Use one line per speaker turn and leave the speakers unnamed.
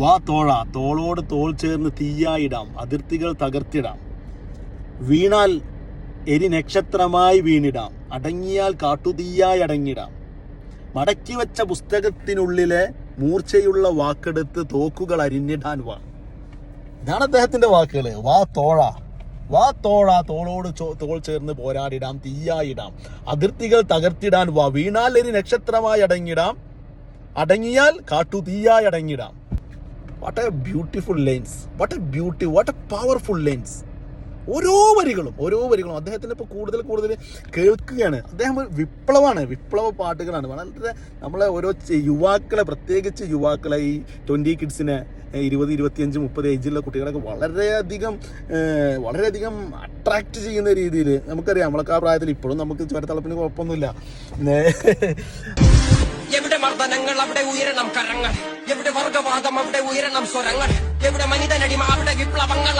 വാ തോഴ തോളോട് തോൾ ചേർന്ന് തീയായിടാം അതിർത്തികൾ തകർത്തിടാം. വീണാൽ എരി നക്ഷത്രമായി വീണിടാം അടങ്ങിയാൽ കാട്ടുതീയായി അടങ്ങിടാം. മടക്കി വെച്ച പുസ്തകത്തിനുള്ളിലെ മൂർച്ചയുള്ള വാക്കെടുത്ത് തോക്കുകൾ അരിഞ്ഞിടാൻ വാ. ഇതാണ് അദ്ദേഹത്തിന്റെ വാക്കുകൾ വാ തോഴ വാ തോഴ തോളോട് തോൾ ചേർന്ന് പോരാടിടാം തീയായിടാം അതിർത്തികൾ തകർത്തിടാൻ വാ. വീണാൽ എരി നക്ഷത്രമായി അടങ്ങിടാം അടങ്ങിയാൽ കാട്ടുതീയായി അടങ്ങിടാം. What a beautiful lines what a beauty what a powerful lines ഓരോ വരികളും ഓരോ വരികളും. അദ്ദേഹത്തിന്റെ ഇപ്പോൾ കൂടുതൽ കൂടുതൽ കേൾക്കുകയാണ്. അദ്ദേഹം ഒരു വിപ്ലവമാണ് വിപ്ലവ പാട്ടുകളാണ്. വളരെ നമ്മളെ ഓരോ യുവാക്കളെ പ്രത്യേകിച്ച് യുവാക്കളെ ഈ ട്വന്റി കിഡ്സിനെ ഇരുപത് ഇരുപത്തിയഞ്ച് മുപ്പത് ഏജിലുള്ള കുട്ടികളൊക്കെ വളരെയധികം വളരെയധികം അട്രാക്റ്റ് ചെയ്യുന്ന രീതിയിൽ നമുക്കറിയാം. നമ്മളൊക്കെ ആ പ്രായത്തിൽ ഇപ്പോഴും നമുക്ക് ചുരത്തളപ്പിന് കുഴപ്പമൊന്നുമില്ല.
എവിടെ മർദ്ദനങ്ങൾ അവിടെ ഉയരണം കരങ്ങൾ. എവിടെ വർഗവാദം അവിടെ ഉയരണം സ്വരങ്ങൾ. എവിടെ മനിതനടിമ അവിടെ വിപ്ലവങ്ങളാകണം എവിടെ